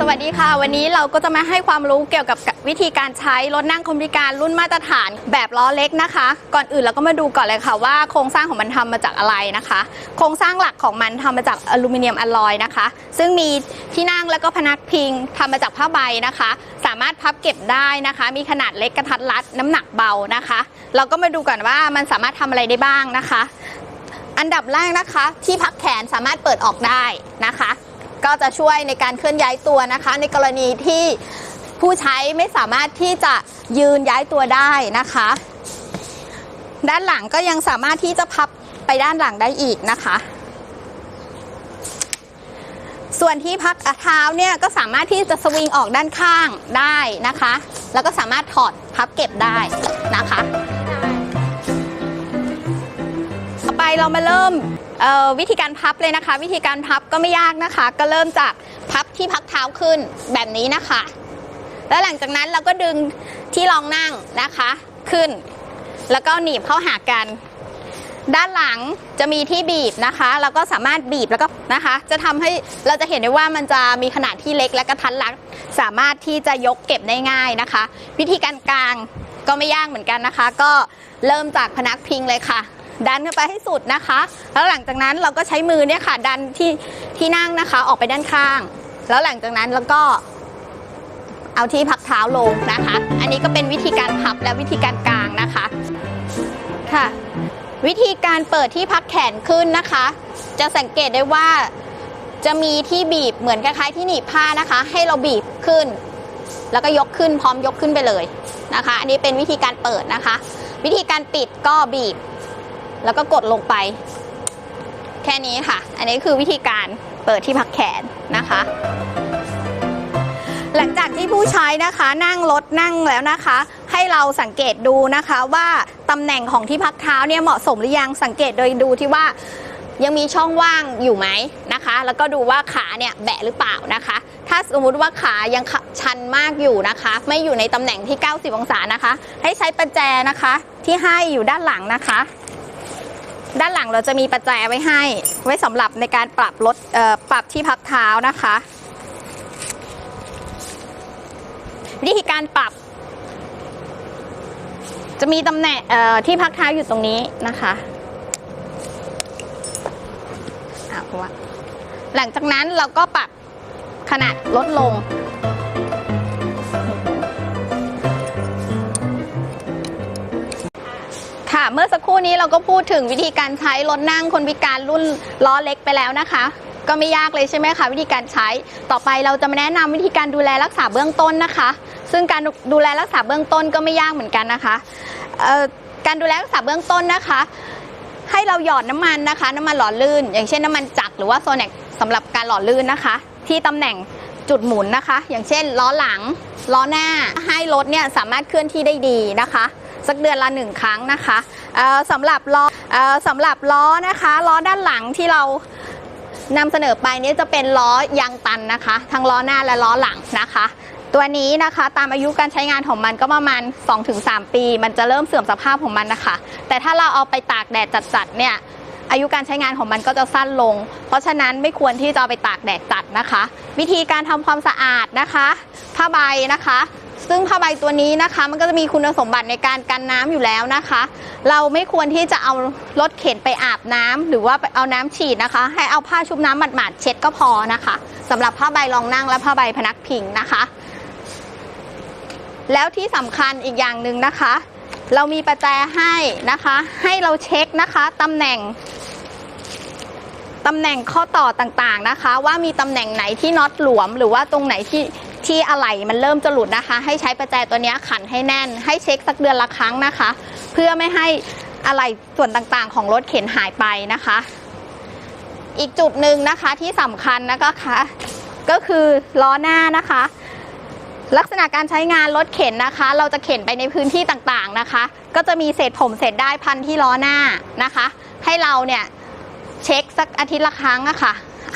สวัสดีค่ะ วันนี้เราก็จะมาให้ความรู้เกี่ยวกับวิธีการใช้รถนั่งคนพิการรุ่นมาตรฐานแบบล้อเล็กนะคะ ก่อนอื่นเราก็มาดูก่อนเลยค่ะว่าโครงสร้างของมันทำมาจากอะไรนะคะ โครงสร้างหลักของมันทำมาจากอลูมิเนียมอลลอยนะคะ ซึ่งมีที่นั่งแล้วก็พนักพิงทำมาจากผ้าใบนะคะ สามารถพับเก็บได้นะคะ มีขนาดเล็กกระทัดรัดน้ำหนักเบานะคะ เราก็มาดูก่อนว่ามันสามารถทำอะไรได้บ้างนะคะ อันดับแรกนะคะ ที่พักแขนสามารถเปิดออกได้นะคะ ก็จะช่วยในการเคลื่อนย้ายตัวนะคะ ในกรณีที่ผู้ใช้ไม่สามารถที่จะยืนย้ายตัวได้นะคะ ด้านหลังก็ยังสามารถที่จะพับไปด้านหลังได้อีกนะคะ ส่วนที่พักเท้าเนี่ยก็สามารถที่จะสวิงออกด้านข้างได้นะคะ แล้วก็สามารถถอดพับเก็บได้นะคะ ต่อไปเรามาเริ่ม วิธีการพับเลยนะคะ วิธีการพับก็ไม่ยากนะคะ ก็เริ่มจากพับที่พักเท้าขึ้นแบบนี้นะคะ แล้วหลังจากนั้นเราก็ดึงที่รองนั่งนะคะขึ้น แล้วก็หนีบเข้าหากัน ด้านหลังจะมีที่บีบนะคะ เราก็สามารถบีบแล้วก็นะคะ จะทำให้เราจะเห็นได้ว่ามันจะมีขนาดที่เล็กและกระทัดรัดสามารถที่จะยกเก็บได้ง่ายนะคะ วิธีการกลางก็ไม่ยากเหมือนกันนะคะ ก็เริ่มจากพนักพิงเลยค่ะ ดันเข้าไปให้สุดนะคะ แล้วหลังจากนั้นเราก็ใช้มือเนี่ยค่ะดันที่ที่นั่งนะคะ ออกไปด้านข้าง แล้วหลังจากนั้นแล้วก็เอาที่พักเท้าลงนะคะ อันนี้ก็เป็นวิธีการพับและวิธีการกางนะคะค่ะ วิธีการเปิดที่พักแขนขึ้นนะคะ จะสังเกตได้ว่าจะมีที่บีบเหมือนคล้ายๆที่หนีบผ้านะคะ ให้เราบีบขึ้น แล้วก็ยกขึ้นพร้อมยกขึ้นไปเลยนะคะ อันนี้เป็นวิธีการเปิดนะคะ วิธีการปิดก็บีบ แล้วก็กดลงไป แค่นี้ค่ะ อันนี้คือวิธีการเปิดที่พักแขนนะคะ หลังจากที่ผู้ใช้นะคะนั่งรถนั่งแล้วนะคะ ให้เราสังเกตดูนะคะว่าตำแหน่งของที่พักเท้าเนี่ยเหมาะสมหรือยังสังเกตโดยดูที่ว่ายังมีช่องว่างอยู่ไหมนะคะ แล้วก็ดูว่าขาเนี่ยแบะหรือเปล่านะคะ ถ้าสมมุติว่าขายังชันมากอยู่นะคะ ไม่อยู่ในตำแหน่งที่ 90 องศานะคะ ให้ใช้ประแจนะคะที่ให้อยู่ด้านหลังนะคะ ด้านหลังเราจะมีประแจไว้ให้ ไว้สำหรับในการปรับลดปรับที่พักเท้านะคะวิธีการปรับ จะมีตำแหน่งที่พักเท้าอยู่ตรงนี้นะคะหลังจากนั้นเราก็ปรับขนาดลดลง ค่ะ เมื่อสักครู่นี้เราก็พูดถึงวิธีการใช้รถนั่งคนพิการรุ่นล้อเล็กไปแล้วนะคะ ก็ไม่ยากเลยใช่ไหมคะวิธีการใช้ต่อไปเราจะมาแนะนำวิธีการดูแลรักษาเบื้องต้นนะคะ ซึ่งการดูแลรักษาเบื้องต้นก็ไม่ยากเหมือนกันนะคะการดูแลรักษาเบื้องต้นนะคะ ให้เราหยอดน้ำมันนะคะ น้ำมันหล่อลื่น อย่างเช่นน้ำมันจักรหรือว่าโซเน็กสำหรับการหล่อลื่นนะคะ ที่ตำแหน่งจุดหมุนนะคะ อย่างเช่นล้อหลังล้อหน้าให้รถเนี่ยสามารถเคลื่อนที่ได้ดีนะคะ สักเดือนละหนึ่งครั้งนะคะสำหรับล้ออสำหรับล้อนะคะล้อด้านหลังที่เรานำเสนอไปนี้จะเป็นล้อยางตันนะคะ ทั้งล้อหน้าและล้อหลังนะคะ ตัวนี้นะคะตามอายุการใช้งานของมันก็ประมาณ 2-3 ปี มันจะเริ่มเสื่อมสภาพของมันนะคะ แต่ถ้าเราเอาไปตากแดดจัดๆเนี่ยอายุการใช้งานของมันก็จะสั้นลง เพราะฉะนั้นไม่ควรที่จะไปตากแดดจัดนะคะ วิธีการทำความสะอาดนะคะ ผ้าใบนะคะ ซึ่งผ้าใบตัวนี้นะคะ มันก็จะมีคุณสมบัติในการกันน้ำอยู่แล้วนะคะ เราไม่ควรที่จะเอารถเข็นไปอาบน้ำหรือว่าเอาน้ำฉีดนะคะ ให้เอาผ้าชุบน้ำหมาดๆเช็ดก็พอนะคะสำหรับผ้าใบรองนั่งและผ้าใบพนักพิงนะคะ แล้วที่สำคัญอีกอย่างหนึ่งนะคะ เรามีประแจให้นะคะ ให้เราเช็คนะคะตำแหน่งตำแหน่งข้อต่อต่างๆนะคะ ว่ามีตำแหน่งไหนที่น็อตหลวม หรือว่าตรงไหนที่ ที่อะไหล่มันเริ่มจะหลุดนะคะ ให้ใช้ประแจตัวนี้ขันให้แน่น ให้เช็คสักเดือนละครั้งนะคะ เพื่อไม่ให้อะไหล่ส่วนต่างๆ ของรถเข็นหายไปนะคะ อีกจุดหนึ่งนะคะที่สำคัญนะคะก็คือล้อหน้านะคะ ลักษณะการใช้งานรถเข็นนะคะ เราจะเข็นไปในพื้นที่ต่างๆนะคะ ก็จะมีเศษผมเศษได้พันที่ล้อหน้านะคะ ให้เราเนี่ยเช็คสักอาทิตย์ละครั้งอะค่ะ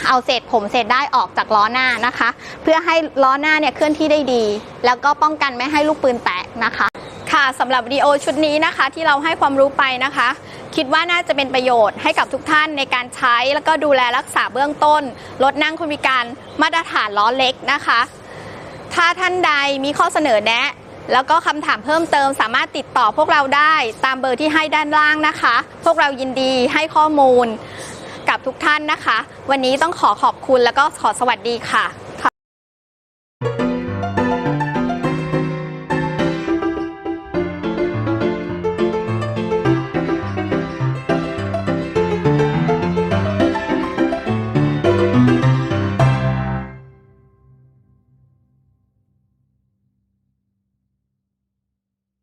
เอาเศษผมเศษได้ออกจากล้อหน้านะคะ เพื่อให้ล้อหน้าเนี่ยเคลื่อนที่ได้ดี แล้วก็ป้องกันไม่ให้ลูกปืนแตกนะคะ ค่ะสำหรับวิดีโอชุดนี้นะคะ ที่เราให้ความรู้ไปนะคะ คิดว่าน่าจะเป็นประโยชน์ให้กับทุกท่านในการใช้แล้วก็ดูแลรักษาเบื้องต้นรถนั่งคนพิการมาตรฐานล้อเล็กนะคะ ถ้าท่านใดมีข้อเสนอแนะแล้วก็คำถามเพิ่มเติมสามารถติดต่อพวกเราได้ตามเบอร์ที่ให้ด้านล่างนะคะ พวกเรายินดีให้ข้อมูล ทุกท่านนะคะ วันนี้ต้องขอขอบคุณแล้วก็ขอสวัสดีค่ะ